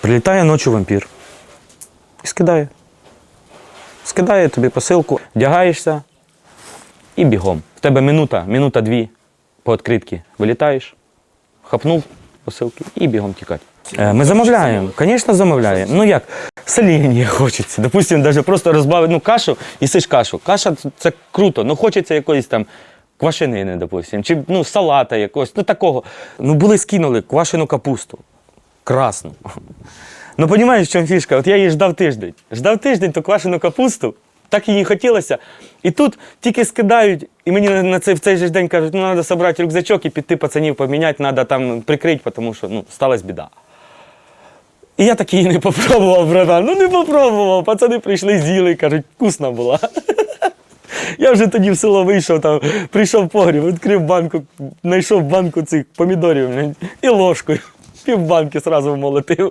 Прилітає ночі вампір і скидає. Скидає тобі посилку, вдягаєшся і бігом. В тебе минута, минута дві по відкритці. Вилітаєш, хапнув посилки і бігом тікати. Е, Ми замовляємо, звісно, замовляємо. Ну як, соління хочеться. Допустимо, навіть просто розбавити ну, кашу, їсиш кашу. Каша це- це круто, ну хочеться якоїсь там квашенини, допустимо, чи ну, салата якогось, ну такого. Ну, були скинули квашену капусту. Красну. Ну, розумієш, в чому фішка? От я її ждав тиждень. Ждав тиждень ту квашену капусту, так їй хотілося. І тут тільки скидають, і мені на цей, в цей же день кажуть, ну треба зібрати рюкзачок і піти пацанів поміняти, треба там прикрити, тому що ну, сталася біда. І я так її не попробував, братан. Ну не попробував. Пацани прийшли, з'їли, кажуть, вкусна була. Я вже тоді в село вийшов, там, прийшов в погріб, відкрив банку, знайшов банку цих помідорів і ложкою. Пів банки одразу вмолотив.